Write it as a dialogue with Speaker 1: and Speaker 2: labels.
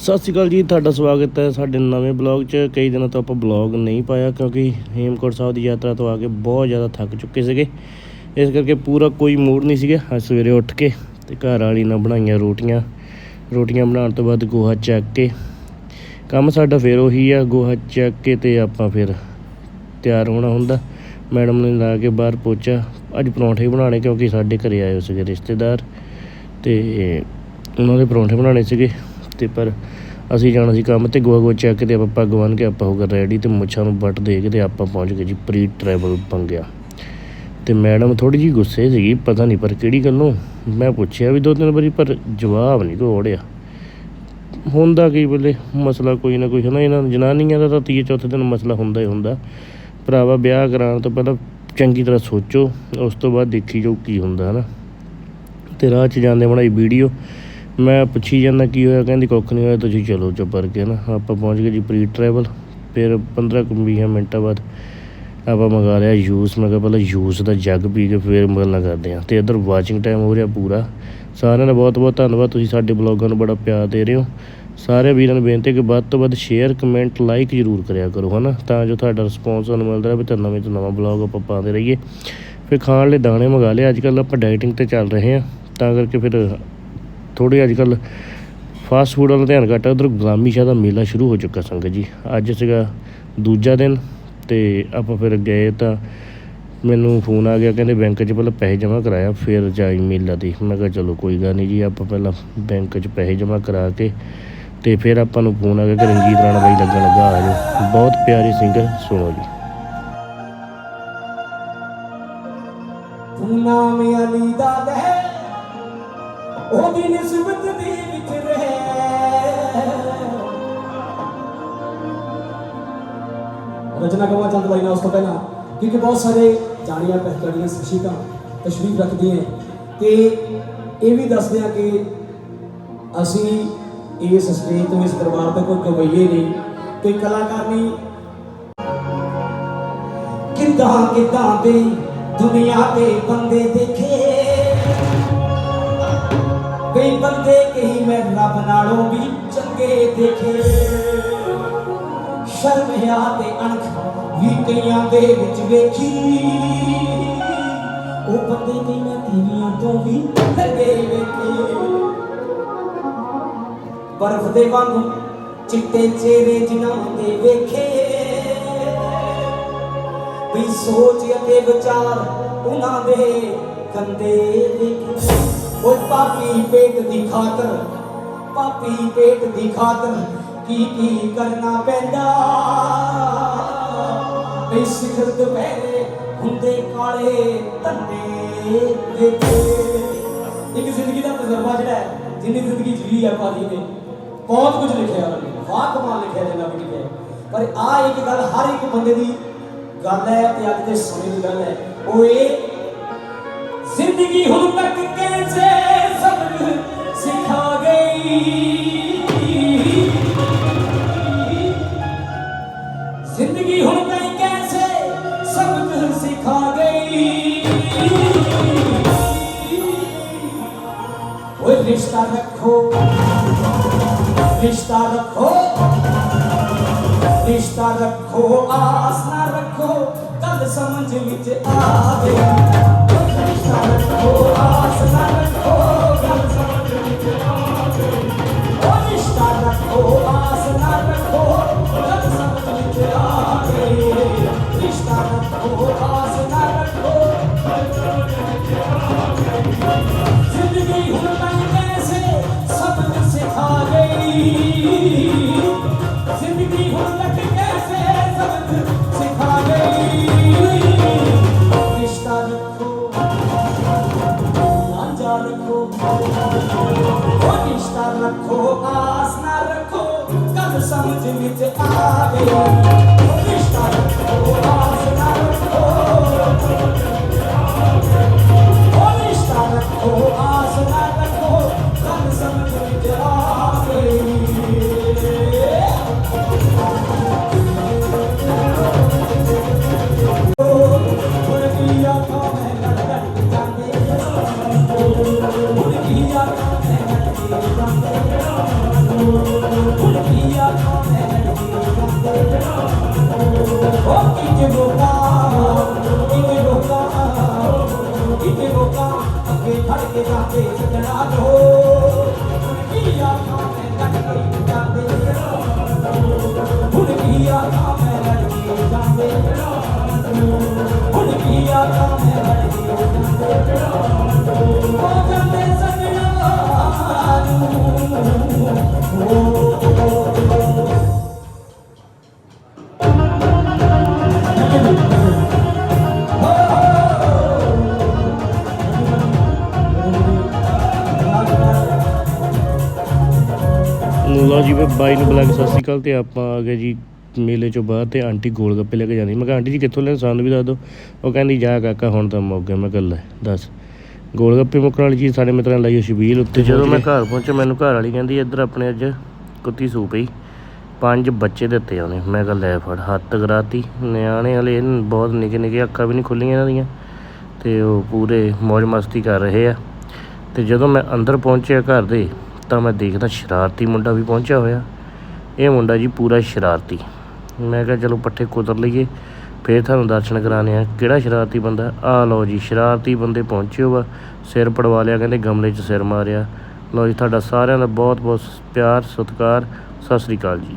Speaker 1: ਸਤਿ ਸ਼੍ਰੀ ਅਕਾਲ ਜੀ, ਤੁਹਾਡਾ ਸਵਾਗਤ ਹੈ ਸਾਡੇ ਨਵੇਂ ਬਲੌਗ 'ਚ। ਕਈ ਦਿਨਾਂ ਤੋਂ ਆਪਾਂ ਬਲੌਗ ਨਹੀਂ ਪਾਇਆ ਕਿਉਂਕਿ ਹੇਮਕੋਟ ਸਾਹਿਬ ਦੀ ਯਾਤਰਾ ਤੋਂ ਆ ਕੇ ਬਹੁਤ ਜ਼ਿਆਦਾ ਥੱਕ ਚੁੱਕੇ ਸੀਗੇ। ਇਸ ਕਰਕੇ ਪੂਰਾ ਕੋਈ ਮੂਡ ਨਹੀਂ ਸੀਗਾ। ਅੱਜ ਸਵੇਰੇ ਉੱਠ ਕੇ ਤੇ ਘਰ ਵਾਲੀ ਨਾਲ ਬਣਾਈਆਂ ਰੋਟੀਆਂ। ਰੋਟੀਆਂ ਬਣਾਉਣ ਤੋਂ ਬਾਅਦ ਗੋਹਾ ਚੱਕ ਕੇ ਕੰਮ ਸਾਡਾ ਫਿਰ ਉਹੀ ਆ, ਗੋਹਾ ਚੱਕ ਕੇ ਤੇ ਆਪਾਂ ਫਿਰ ਤਿਆਰ ਹੋਣਾ ਹੁੰਦਾ। ਮੈਡਮ ਨੇ ਲਾ ਕੇ ਬਾਹਰ ਪੋਚਾ। ਅੱਜ ਪਰੌਂਠੇ ਬਣਾਉਣੇ ਕਿਉਂਕਿ ਸਾਡੇ ਘਰੇ ਆਏ ਸੀਗੇ ਰਿਸ਼ਤੇਦਾਰ ਤੇ ਉਹਨਾਂ ਦੇ ਪਰੌਂਠੇ ਬਣਾਉਣੇ ਸੀਗੇ। ਤੇ ਪਰ ਅਸੀਂ ਜਾਣਾ ਸੀ ਕੰਮ ਤੇ ਗੋਆ ਗੋਆ ਚੱਕ ਕੇ ਤੇ ਆਪਾਂ ਪੱਗ ਬੰਨ੍ਹ ਕੇ ਆਪਾਂ ਹੋ ਗਏ ਰੈਡੀ ਤੇ ਮੁੱਛਾਂ ਨੂੰ ਵੱਟ ਦੇ ਕੇ ਤੇ ਆਪਾਂ ਪਹੁੰਚ ਗਏ ਜੀ ਪ੍ਰੀ ਟਰੈਵਲ ਪੰਗਿਆ। ਤੇ ਮੈਡਮ ਥੋੜੀ ਜੀ ਗੁੱਸੇ ਸੀਗੀ, ਪਤਾ ਨਹੀਂ ਪਰ ਕਿਹੜੀ ਗੱਲੋਂ ਮੈਂ ਪੁੱਛਿਆ ਵੀ ਦੋ ਤਿੰਨ ਵਾਰੀ ਪਰ ਜਵਾਬ ਨਹੀਂ ਕੋਈ ਓੜਿਆ ਹੁੰਦਾ ਕੀ ਬੋਲੇ ਮਸਲਾ ਕੋਈ ਨਾ ਕੋਈ ਹੈ ਨਾ ਇਹਨਾਂ ਜਨਾਨੀਆਂ ਦਾ ਤਾਂ ਤੀਏ ਚੌਥੇ ਦਿਨ ਮਸਲਾ ਹੁੰਦਾ ਹੀ ਹੁੰਦਾ। ਭਰਾਵਾ ਵਿਆਹ ਕਰਾਉਣ ਤੋਂ ਪਹਿਲਾਂ ਚੰਗੀ ਤਰ੍ਹਾਂ ਸੋਚੋ, ਉਸ ਤੋਂ ਬਾਅਦ ਦੇਖੀ ਜਾਓ ਕੀ ਹੁੰਦਾ ਹੈ ਨਾ ਤੇ ਰਾਹ 'ਚ ਜਾਂਦੇ ਬਣਾਈ ਵੀਡੀਓ ਮੈਂ ਪੁੱਛੀ ਜਾਂਦਾ ਕੀ ਹੋਇਆ, ਕਹਿੰਦੀ ਕੁੱਖ ਨਹੀਂ ਹੋਇਆ, ਤੁਸੀਂ ਚਲੋ ਚੁੱਪ ਕਰਕੇ ਨਾ। ਆਪਾਂ ਪਹੁੰਚ ਗਏ ਜੀ ਪ੍ਰੀ ਟਰੈਵਲ ਫਿਰ 15 ਕੁ ਵੀਹ ਮਿੰਟਾਂ ਬਾਅਦ ਆਪਾਂ ਮੰਗਾ ਲਿਆ ਜੂਸ ਮੈਂ ਕਿਹਾ ਪਹਿਲਾਂ ਜੂਸ ਦਾ ਜੱਗ ਪੀ ਕੇ ਫਿਰ ਗੱਲਾਂ ਕਰਦੇ ਹਾਂ। ਤੇ ਇੱਧਰ ਵਾਚਿੰਗ ਟਾਈਮ ਹੋ ਰਿਹਾ ਪੂਰਾ। ਸਾਰਿਆਂ ਦਾ ਬਹੁਤ ਬਹੁਤ ਧੰਨਵਾਦ, ਤੁਸੀਂ ਸਾਡੇ ਬਲੌਗਾਂ ਨੂੰ ਬੜਾ ਪਿਆਰ ਦੇ ਰਹੇ ਹੋ। ਸਾਰੇ ਵੀਰਾਂ ਨੂੰ ਬੇਨਤੀ ਹੈ ਕਿ ਵੱਧ ਤੋਂ ਵੱਧ ਸ਼ੇਅਰ ਕਮੈਂਟ ਲਾਈਕ ਜ਼ਰੂਰ ਕਰਿਆ ਕਰੋ, ਹਨਾ? ਤਾਂ ਜੋ ਤੁਹਾਡਾ ਰਿਸਪੌਂਸ ਸਾਨੂੰ ਮਿਲਦਾ ਰਹੇ ਤੇ ਨਵੇਂ ਤੋਂ ਨਵਾਂ ਬਲੌਗ ਆਪਾਂ ਪਾਉਂਦੇ ਰਹੀਏ। ਫਿਰ ਖਾਣ ਲਈ ਦਾਣੇ ਮੰਗਾ ਲਏ, ਅੱਜ ਕੱਲ੍ਹ ਆਪਾਂ ਡਾਈਟਿੰਗ ਤੇ ਚੱਲ ਰਹੇ ਹਾਂ। ਤਾਂ ਕਰਕੇ ਫਿਰ ਥੋੜ੍ਹੇ ਅੱਜ ਕੱਲ੍ਹ ਫਾਸਟ ਫੂਡ ਵੱਲ ਧਿਆਨ ਘੱਟ ਉਧਰ ਗੁਲਾਮੀ ਸ਼ਾਹ ਦਾ ਮੇਲਾ ਸ਼ੁਰੂ ਹੋ ਚੁੱਕਾ ਸੰਗਤ ਜੀ। ਅੱਜ ਸੀਗਾ ਦੂਜਾ ਦਿਨ ਤੇ ਆਪਾਂ ਫਿਰ ਗਏ ਤਾਂ ਮੈਨੂੰ ਫੋਨ ਆ ਗਿਆ, ਕਹਿੰਦੇ ਬੈਂਕ 'ਚ ਪਹਿਲਾਂ ਪੈਸੇ ਜਮ੍ਹਾਂ ਕਰਾਇਆ, ਫਿਰ ਜਾਈ ਮੇਲਾ ਦੀ ਮੈਂ ਕਿਹਾ ਚਲੋ ਕੋਈ ਗੱਲ ਨਹੀਂ ਜੀ, ਆਪਾਂ ਪਹਿਲਾਂ ਬੈਂਕ 'ਚ ਪੈਸੇ ਜਮ੍ਹਾਂ ਕਰਾ ਕੇ ਤੇ ਫਿਰ ਆਪਾਂ ਨੂੰ ਫੋਨ ਆ ਗਿਆ ਕਿ ਰਣਜੀਤ ਰਾਣਾ ਬਾਈ ਲੱਗਣ ਲੱਗਾ, ਆ ਜਾਓ। ਬਹੁਤ ਪਿਆਰੇ ਸਿੰਗਰ ਸੁਣੋ ਜੀ।
Speaker 2: ਨਾਮ ਅਲੀ ਦਾ ਲੈ ਉਹਦੀ ਨਿਸਬਤ ਦੀ ਵਿੱਚ ਰਹਿ। ਰਚਨਾ ਕਮਾ ਚੰਦ ਬਾਈ ਨਾਲ ਉਸ ਤੋਂ ਪਹਿਲਾਂ, ਕਿਉਂਕਿ ਬਹੁਤ ਸਾਰੇ ਜਾਣੀਆਂ ਪਹਿਚਾਨੀਆਂ ਸ਼ਖਸੀਅਤਾਂ ਤਸ਼ਰੀਫ ਰੱਖਦੀਆਂ ਤੇ ਇਹ ਵੀ ਦੱਸਦੇ ਆ ਕਿ ਅਸੀਂ ਇਸ ਸਟੇਜ ਤੋਂ, ਇਸ ਦਰਬਾਰ ਤੋਂ ਕੋਈ ਗਵਈਏ ਨਹੀਂ? ਕੋਈ ਕਲਾਕਾਰ ਨਹੀਂ ਕਿੱਦਾਂ ਕਿੱਦਾਂ ਦੇ ਦੁਨੀਆ ਦੇ ਬੰਦੇ ਦੇਖੇ? ਕਈ ਬੰਦੇ ਕਈ ਮੈਂ ਰੱਬ ਨਾਲੋਂ ਵੀ ਚੰਗੇ ਦੇਖੇ। ਸ਼ਰਮ ਤੇ ਅਣਖ ਵੀ ਕਈਆਂ ਦੇ ਵਿੱਚ ਵੇਖੀ। ਉਹ ਬੰਦੇ ਕਈ ਮੈਂ ਤੀਵੀਆਂ ਤੋਂ ਵੀ ਲੱਗੇ ਵੇਖੇ। ਬਰਫ਼ ਦੇ ਵਾਂਗੂ ਚਿੱਟੇ ਚਿਹਰੇ ਜਿਨ੍ਹਾਂ ਦੇ ਵੇਖੇ। ਵੀ ਸੋਚ ਅਤੇ ਵਿਚਾਰ ਉਹਨਾਂ ਦੇ ਕੰਦੇ ਵੇਖੇ। ਉਹ ਪਾਪੀ ਪੇਟ ਦੀ ਖਾਤਰ ਪਾਪੀ ਪੇਟ ਦੀ ਖਾਤਰ ਕੀ ਕੀ ਕਰਨਾ ਪੈਂਦਾ? ਵੀ ਸਿਖਰ ਦੁਪਹਿਰੇ ਹੁੰਦੇ ਕਾਲੇ ਧੰਦੇ ਵੇਖੇ ਇੱਕ ਜ਼ਿੰਦਗੀ ਦਾ ਤਜਰਬਾ ਜਿਹੜਾ ਹੈ, ਜਿੰਨੀ ਜ਼ਿੰਦਗੀ ਜੀ ਹੈ ਭਾਜੀ ਨੇ, ਬਹੁਤ ਕੁਝ ਲਿਖਿਆ ਉਹਨਾਂ ਵਾਹ ਕਮਾਲ ਲਿਖਿਆ ਜਿੰਨਾ ਵੀ ਲਿਖਿਆ। ਪਰ ਆ ਇੱਕ ਗੱਲ ਹਰ ਇੱਕ ਬੰਦੇ ਦੀ ਗੱਲ ਹੈ ਤੇ ਅੱਜ ਦੇ ਸਮੇਂ ਦੀ ਗੱਲ ਹੈ। ਉਹ ਇਹ ਜ਼ਿੰਦਗੀ ਹੁਣ ਤੱਕ ਕੈਸੇ ਸਬਰ ਸਿਖਾ ਗਈ ਜ਼ਿੰਦਗੀ ਹੁਣ ਤੱਕ ਕੈਸੇ ਸਬਕ ਸਿਖਾ ਗਈ ਓਏ ਰਿਸ਼ਤਾ ਰੱਖੋ ਰਿਸ਼ਤਾ ਰੱਖੋ ਰਿਸ਼ਤਾ ਰੱਖੋ ਆਸ ਨਾ ਰੱਖੋ ਕੱਲ ਸਮਝ ਵਿੱਚ ਰੱਖੋ ਰੱਖੋ ਆਸ ਨਾ ਰੱਖੋ ਕਦ ਸਮਝ ਵਿੱਚ ਆਵੇ ਲੋ
Speaker 1: ਜੀ ਬਾਈ ਨੂੰ ਬਲੈਕ ਸਤਿ ਸ਼੍ਰੀ ਅਕਾਲ ਤੇ ਆਪਾਂ ਆ ਗਏ ਜੀ ਮੇਲੇ ਚੋਂ ਬਾਹਰ ਤੇ ਆਂਟੀ ਗੋਲ ਗੱਪੇ ਲੈ ਕੇ ਜਾਂਦੀ। ਮੈਂ ਕਿਹਾ ਆਂਟੀ ਜੀ ਕਿੱਥੋਂ ਲੈਣ ਸਾਨੂੰ ਵੀ ਦੱਸ ਦਿਓ। ਉਹ ਕਹਿੰਦੀ ਜਾ ਕਾਕਾ ਹੁਣ ਤਾਂ ਮੁੱਕ ਗਿਆ। ਮੈਂ ਕਿਹਾ ਲੈ ਦੱਸ। ਗੋਲ ਗੱਪੇ ਮੁੱਕਣ ਵਾਲੀ ਚੀਜ਼ ਸਾਡੇ ਮਿੱਤਰਾਂ ਨੇ ਲਾਈ ਛਬੀਲ ਉੱਤੇ ਜਦੋਂ ਮੈਂ ਘਰ ਪਹੁੰਚਿਆ ਮੈਨੂੰ ਘਰ ਵਾਲੀ ਕਹਿੰਦੀ ਇੱਧਰ ਆਪਣੇ ਅੱਜ ਕੁੱਤੀ ਸੂ ਪਈ ਪੰਜ ਬੱਚੇ ਦਿੱਤੇ ਉਹਨੇ। ਮੈਂ ਕਿਹਾ ਲੈ ਫੜ ਹੱਥ ਕਰਾਤੀ ਨਿਆਣੇ ਹਲੇ ਇਹਨ ਬਹੁਤ ਨਿੱਕੇ ਨਿੱਕੇ ਅੱਖਾਂ ਵੀ ਨਹੀਂ ਖੁੱਲੀਆਂ ਇਹਨਾਂ ਦੀਆਂ। ਤੇ ਉਹ ਪੂਰੇ ਮौज ਮਸਤੀ ਕਰ ਰਹੇ ਆ। ਤੇ ਜਦੋਂ ਮੈਂ ਅੰਦਰ ਪਹੁੰਚਿਆ ਘਰ ਦੇ ਤਾਂ ਮੈਂ ਦੇਖਦਾ ਸ਼ਰਾਰਤੀ ਮੁੰਡਾ ਵੀ ਪਹੁੰਚਿਆ ਹੋਇਆ। ਇਹ ਮੁੰਡਾ ਜੀ ਪੂਰਾ ਸ਼ਰਾਰਤੀ। ਮੈਂ ਕਿਹਾ ਚਲੋ ਪੱਠੇ ਕੁਤਰ ਲਈਏ, ਫੇਰ ਤੁਹਾਨੂੰ ਦਰਸ਼ਨ ਕਰਾਣੇ ਆ ਕਿਹੜਾ ਸ਼ਰਾਰਤੀ ਬੰਦਾ? ਆ ਲਓ ਜੀ, ਸ਼ਰਾਰਤੀ ਬੰਦੇ ਪਹੁੰਚੇ ਹੋ ਵਾ ਸਿਰ ਪੜਵਾ ਲਿਆ, ਕਹਿੰਦੇ ਗਮਲੇ 'ਚ ਸਿਰ ਮਾਰਿਆ। ਲਓ ਜੀ, ਤੁਹਾਡਾ ਸਾਰਿਆਂ ਦਾ ਬਹੁਤ ਬਹੁਤ ਪਿਆਰ, ਸਤਿਕਾਰ, ਸਤਿ ਸ੍ਰੀ ਅਕਾਲ ਜੀ।